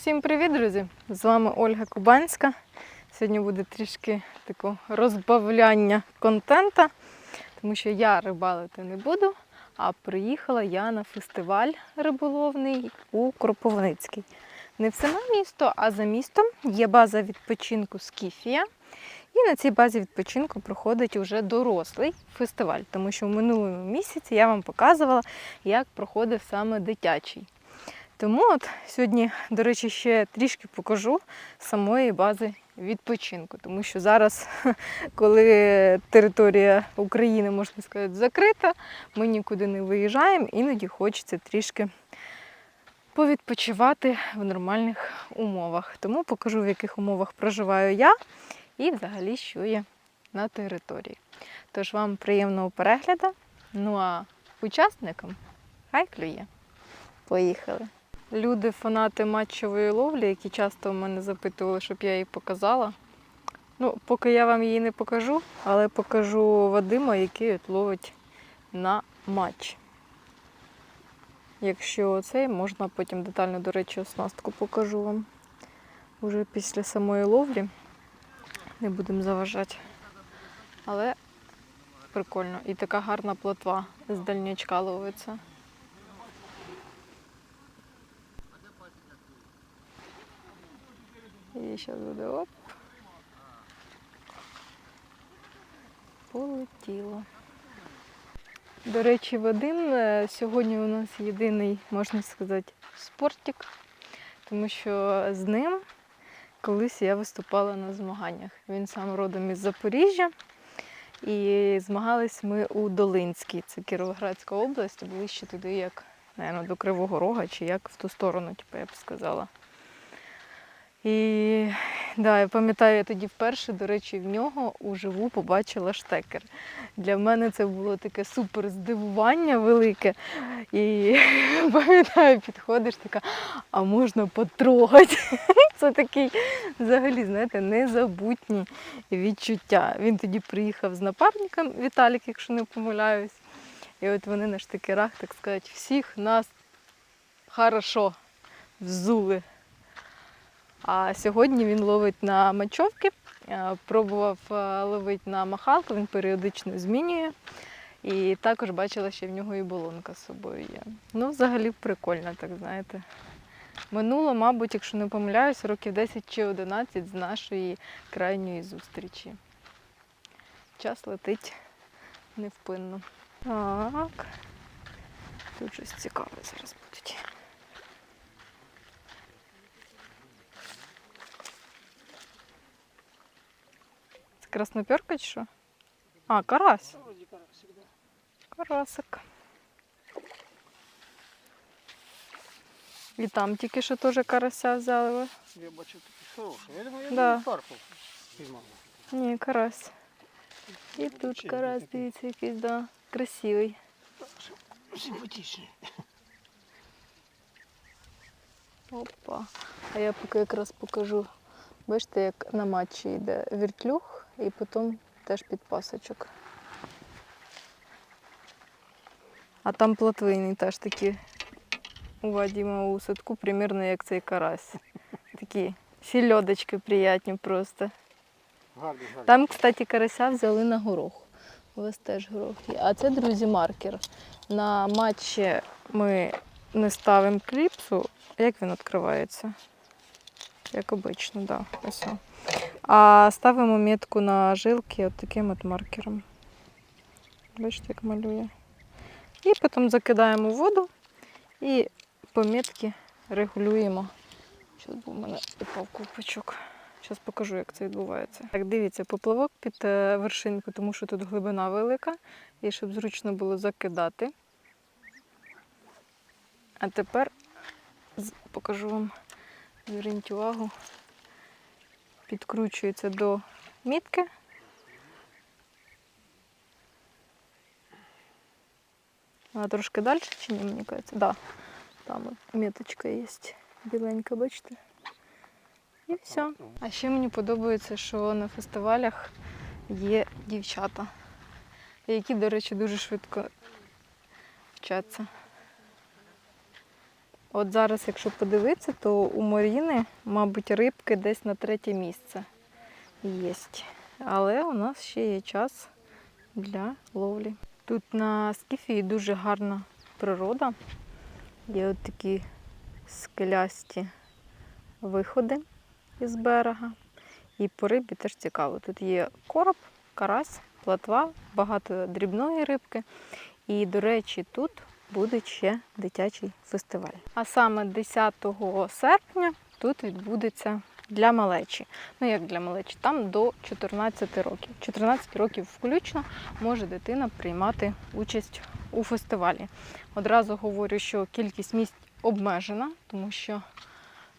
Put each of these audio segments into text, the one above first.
Всім привіт, друзі! З вами Ольга Кубанська. Сьогодні буде трішки такого розбавляння контента, тому що я рибалити не буду, а приїхала я на фестиваль риболовний у Кропивницький. Не в саме місто, а за містом є база відпочинку Скіфія. І на цій базі відпочинку проходить уже дорослий фестиваль, тому що в минулому місяці я вам показувала, як проходив саме дитячий. Тому от сьогодні, до речі, ще трішки покажу самої бази відпочинку, тому що зараз, коли територія України, можна сказати, закрита, ми нікуди не виїжджаємо, іноді хочеться трішки повідпочивати в нормальних умовах. Тому покажу, в яких умовах проживаю я і взагалі, що є на території. Тож вам приємного перегляду. Ну а учасникам хай клює. Поїхали! Люди, фанати матчової ловлі, які часто в мене запитували, щоб я її показала. Ну, поки я вам її не покажу, але покажу Вадима, який от ловить на матч. Якщо цей, можна потім детально, до речі, оснастку покажу вам. Уже після самої ловлі. Не будемо заважати. Але прикольно. І така гарна плотва з дальнячка ловиться. І зараз буде оп. Полетіло. До речі, Вадим е, сьогодні у нас єдиний, можна сказати, спортик, тому що з ним колись я виступала на змаганнях. Він сам родом із Запоріжжя. І змагались ми у Долинській, це Кіровоградська область, ближче туди, як, наверное, до Кривого Рога, чи як в ту сторону, типу, я б сказала. І да, я пам'ятаю, я тоді вперше, до речі, в нього уживу побачила штекер. Для мене це було таке супер здивування велике. І пам'ятаю, підходиш така, а можна потрогати. Це такий взагалі, знаєте, незабутні відчуття. Він тоді приїхав з напарником Віталік, якщо не помиляюсь. І от вони на штикерах, так сказати, всіх нас хорошо взули. А сьогодні він ловить на мачовки, е, пробував е, ловити на махалку, він періодично змінює. І також бачила, що в нього і болонка з собою є. Ну, взагалі прикольно, так знаєте. Минуло, мабуть, якщо не помиляюсь, років 10 чи 11 з нашої крайньої зустрічі. Час летить невпинно. Так. Тут щось цікаве зараз будуть. Це красноперка чи що? А, карась. Карасик. І там тільки що теж карася взяли ви. Я бачу такий хороший. Я думаю, я Да. думаю, Карпов піймав. Ні, карась. І тут Величезний карась, такий. дивіться, якийсь, да, красивий. Симпатичний. Опа. А я поки якраз покажу. Бачите, як на матчі йде віртлюг і потім теж під пасочок. А там плотвині теж такі у Вадима у садку, примірно як цей карась. Такі сільодочки приятні просто. Гарний, гарний. Там, кстати, карася взяли на горох. У вас теж горох є. А це, друзі, маркер. На матчі ми не ставимо кліпсу. Як він відкривається? Як обично, так. Да. Ось. А ставимо метку на жилки от таким от маркером. Бачите, як малює. І потім закидаємо воду і по метці регулюємо. Зараз був у мене упав ковпачок. Зараз покажу, як це відбувається. Так, дивіться, поплавок під е, вершинку, тому що тут глибина велика, і щоб зручно було закидати. А тепер покажу вам, зверніть увагу, підкручується до мітки. Вона трошки далі чи ні, мені кажеться? Да. Там міточка є біленька, бачите? І все. А ще мені подобається, що на фестивалях є дівчата, які, до речі, дуже швидко вчаться. От зараз, якщо подивитися, то у Маріни, мабуть, рибки десь на третє місце є. Але у нас ще є час для ловлі. Тут на Скіфії дуже гарна природа. Є от такі скелясті виходи із берега. І по рибі теж цікаво. Тут є короб, карась, платва, багато дрібної рибки. І, до речі, тут буде ще дитячий фестиваль. А саме 10 серпня тут відбудеться для малечі. Ну як для малечі, там до 14 років. 14 років включно може дитина приймати участь у фестивалі. Одразу говорю, що кількість місць обмежена, тому що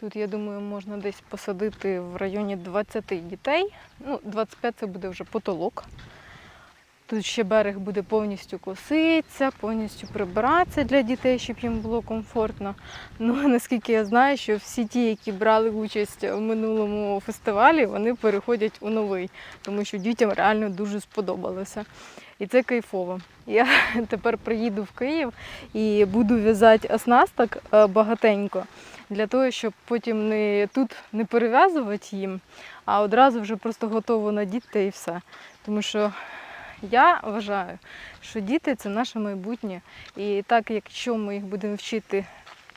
тут, я думаю, можна десь посадити в районі 20 дітей. Ну, 25 це буде вже потолок. Тут ще берег буде повністю коситися, повністю прибиратися для дітей, щоб їм було комфортно. Ну, наскільки я знаю, що всі ті, які брали участь в минулому фестивалі, вони переходять у новий, тому що дітям реально дуже сподобалося. І це кайфово. Я тепер приїду в Київ і буду в'язати оснасток е, багатенько для того, щоб потім не тут не перев'язувати їм, а одразу вже просто готово надіти і все. Тому що я вважаю, що діти це наше майбутнє. І так, якщо ми їх будемо вчити,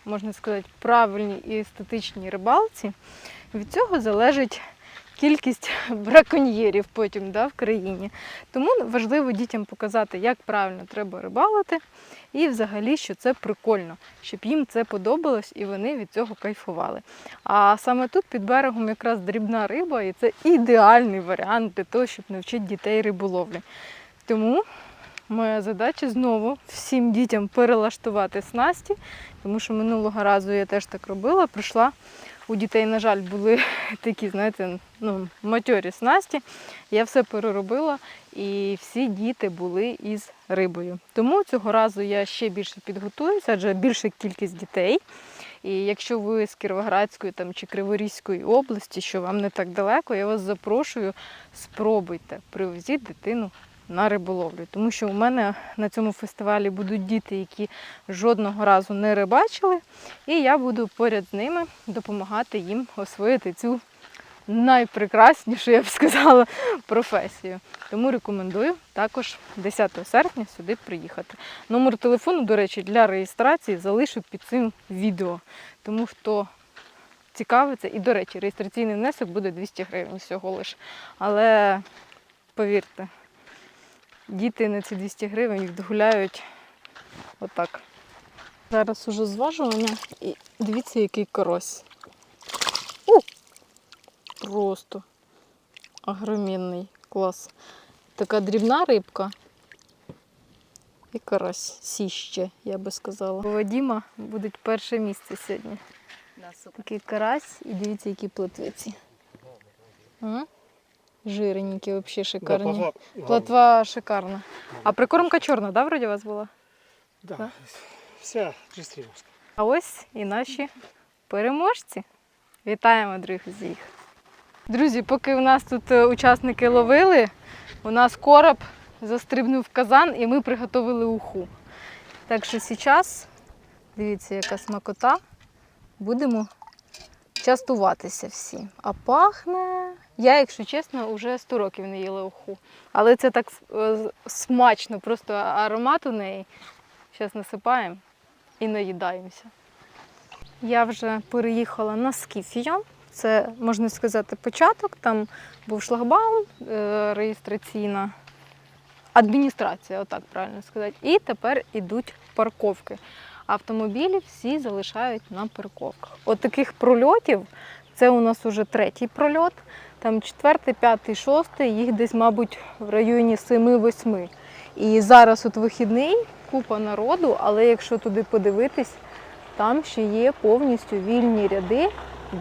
можна сказати, правильній і естетичній рибалці, від цього залежить кількість браконьєрів потім да, в країні. Тому важливо дітям показати, як правильно треба рибалити, і взагалі, що це прикольно, щоб їм це подобалось і вони від цього кайфували. А саме тут під берегом якраз дрібна риба, і це ідеальний варіант для того, щоб навчити дітей риболовлі. Тому моя задача знову всім дітям перелаштувати снасті, тому що минулого разу я теж так робила. Прийшла у дітей, на жаль, були такі, знаєте, ну, матьорі снасті. Я все переробила, і всі діти були із рибою. Тому цього разу я ще більше підготуюся, адже більша кількість дітей. І якщо ви з Кіровоградської там, чи Криворізької області, що вам не так далеко, я вас запрошую, спробуйте, привезіть дитину на риболовлю. Тому що у мене на цьому фестивалі будуть діти, які жодного разу не рибачили, і я буду поряд з ними допомагати їм освоїти цю найпрекраснішу, я б сказала, професію. Тому рекомендую також 10 серпня сюди приїхати. Номер телефону, до речі, для реєстрації залишу під цим відео. Тому хто цікавиться, і, до речі, реєстраційний внесок буде 200 гривень всього лиш. Але повірте, діти на ці 200 гривень відгуляють отак. Зараз уже зважування і дивіться, який карась. У! Просто огромінний клас. Така дрібна рибка. І карась сіще, я би сказала. У Вадіма буде перше місце сьогодні. Такий карась і дивіться, які плотвиці. М? Жиренькі, взагалі шикарні. Плотва шикарна. А прикормка чорна, да, вроді у вас була? Да. Да? Вся чистиловська. А ось і наші переможці. Вітаємо, друзі! Друзі, поки у нас тут е, учасники ловили, у нас короб застрибнув в казан і ми приготували уху. Так що зараз, дивіться, яка смакота, будемо частуватися всі. А пахне. Я, якщо чесно, вже 100 років не їла уху. Але це так е, смачно, просто аромат у неї. Зараз насипаємо і наїдаємося. Я вже переїхала на Скіфію. Це, можна сказати, початок. Там був шлагбаум, е, реєстраційна адміністрація, отак правильно сказати. І тепер ідуть парковки. Автомобілі всі залишають на парковках. От прольотів це у нас уже третій прольот. Там четвертий, п'ятий, шостий, їх десь, мабуть, в районі 7-8. І зараз от вихідний, купа народу, але якщо туди подивитись, там ще є повністю вільні ряди,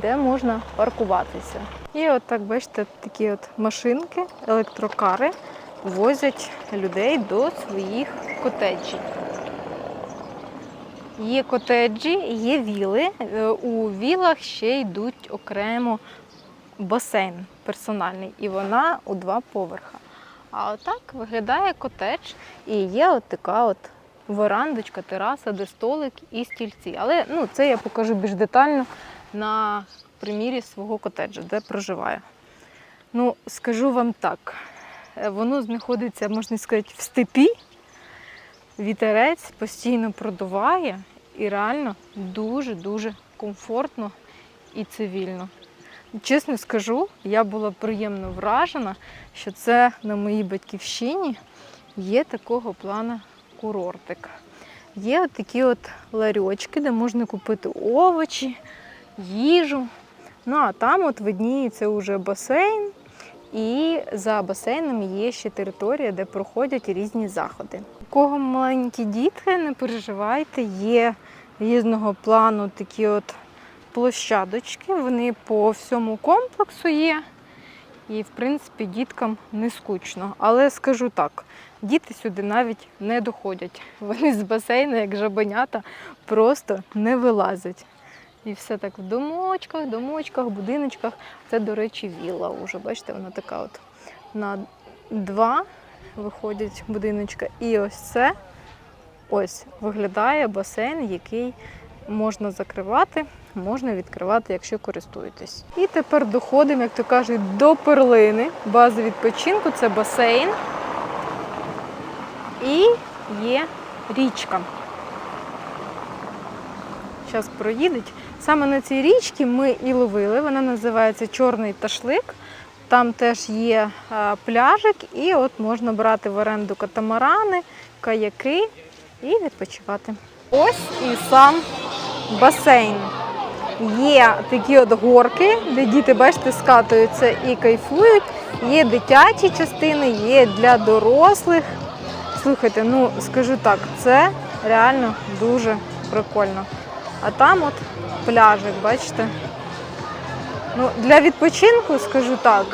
де можна паркуватися. І от так бачите, такі от машинки, електрокари возять людей до своїх котеджів. Є котеджі, є віли. Е, У вілах ще йдуть окремо басейн персональний, і вона у два поверха. А отак виглядає котедж, і є от така от верандочка, тераса, де столик і стільці. Але ну, це я покажу більш детально на примірі свого котеджа, де проживаю. Ну, скажу вам так, е, воно знаходиться, можна сказати, в степі. Вітерець постійно продуває і реально дуже-дуже комфортно і цивільно. Чесно скажу, я була приємно вражена, що це на моїй батьківщині є такого плану курортик. Є от такі от ларьочки, де можна купити овочі, їжу. Ну а там от видніється уже басейн, і за басейном є ще територія, де проходять різні заходи. У кого маленькі дітки, не переживайте, є різного плану такі от площадочки, вони по всьому комплексу є. І, в принципі, діткам не скучно. Але скажу так, діти сюди навіть не доходять. Вони з басейну, як жабенята, просто не вилазять. І все так в домочках, домочках, будиночках. Це, до речі, вілла уже. Бачите, вона така от на два виходять будиночка. І ось це ось виглядає басейн, який можна закривати, можна відкривати, якщо користуєтесь. І тепер доходимо, як то кажуть, до перлини. База відпочинку це басейн. І є річка. Зараз проїдуть. Саме на цій річці ми і ловили. Вона називається Чорний ташлик. Там теж є е, пляжик, і от можна брати в оренду катамарани, каяки і відпочивати. Ось і сам басейн. Є такі от горки, де діти, бачите, скатуються і кайфують. Є дитячі частини, є для дорослих. Слухайте, ну скажу так, це реально дуже прикольно. А там от пляжик, бачите? Ну, для відпочинку скажу так.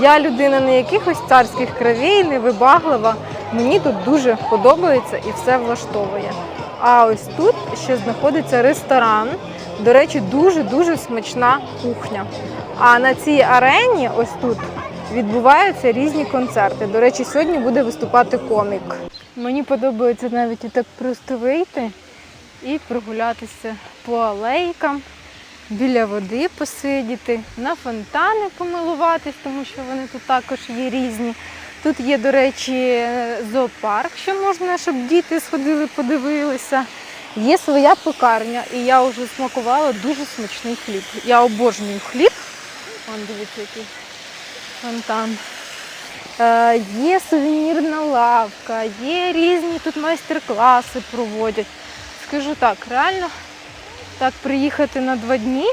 Я людина не якихось царських кровей, не вибаглива. Мені тут дуже подобається і все влаштовує. А ось тут ще знаходиться ресторан. До речі, дуже-дуже смачна кухня. А на цій арені, ось тут, відбуваються різні концерти. До речі, сьогодні буде виступати комік. Мені подобається навіть і так просто вийти і прогулятися по алейкам, біля води посидіти, на фонтани помилуватись, тому що вони тут також є різні. Тут є, до речі, зоопарк, що можна, щоб діти сходили, подивилися. Є своя пекарня, і я вже смакувала дуже смачний хліб. Я обожнюю хліб. Вон, дивіться, який фонтан. Е, є сувенірна лавка, є різні тут майстер-класи проводять. Скажу так, реально так приїхати на два дні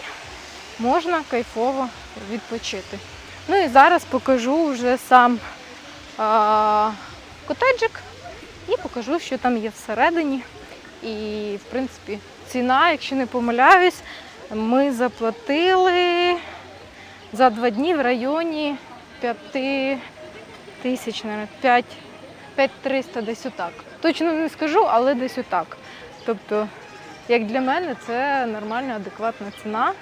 можна кайфово відпочити. Ну і зараз покажу вже сам а, котеджик і покажу, що там є всередині. І, в принципі, ціна, якщо не помиляюсь, ми заплатили за два дні в районі 5 тисяч, мабуть, 5, 5300 десь отак. Точно не скажу, але десь отак. Тобто, як для мене, це нормальна, адекватна ціна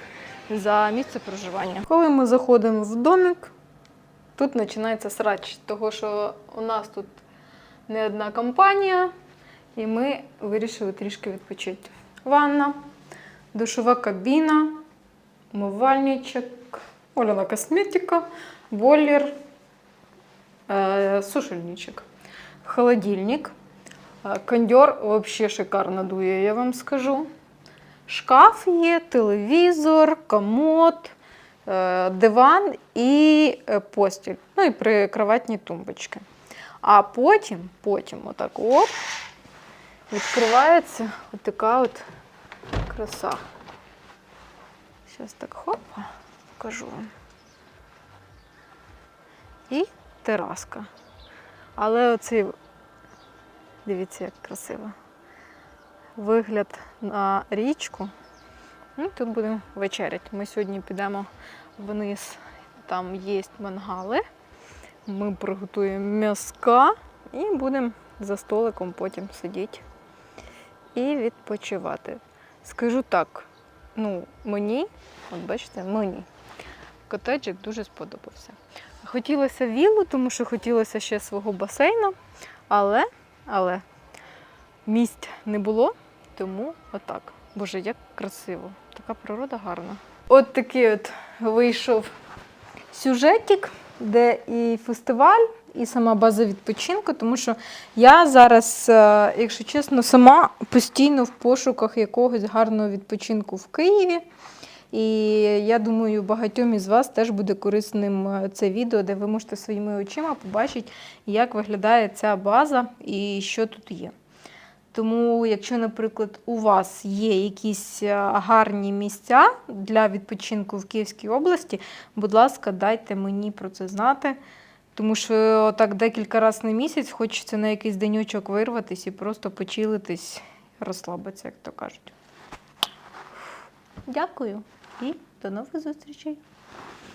за місце проживання. Коли ми заходимо в домик, тут починається срач, того що у нас тут не одна компанія, і ми вирішили трішки відпочити. Ванна, душова кабіна, умивальничок, Оляна косметика, бойлер, э, сушильничек, холодильник. Е, Кондьор взагалі шикарно дує, я вам скажу. Шкаф є, телевізор, комод, е, диван і постіль. Ну і прикроватні тумбочки. А потім, потім отак от відкривається отака от краса. Зараз так хопа, покажу вам. І тераска. Але оцей Дивіться, як красиво. Вигляд на річку. Ну, тут будемо вечеряти. Ми сьогодні підемо вниз, там є мангали. Ми приготуємо м'язка і будемо за столиком потім сидіти і відпочивати. Скажу так, ну, мені, от бачите, мені котеджик дуже сподобався. Хотілося віллу, тому що хотілося ще свого басейну, але але місць не було, тому отак. Боже, як красиво, така природа гарна. От такий от вийшов сюжетик, де і фестиваль, і сама база відпочинку, тому що я зараз, е, якщо чесно, сама постійно в пошуках якогось гарного відпочинку в Києві. І я думаю, багатьом із вас теж буде корисним е, це відео, де ви можете своїми очима побачити, як виглядає ця база і що тут є. Тому, якщо, наприклад, у вас є якісь е, гарні місця для відпочинку в Київській області, будь ласка, дайте мені про це знати. Тому що так декілька разів на місяць хочеться на якийсь денючок вирватися і просто почилитись, розслабитися, як то кажуть. Дякую і до нових зустрічей!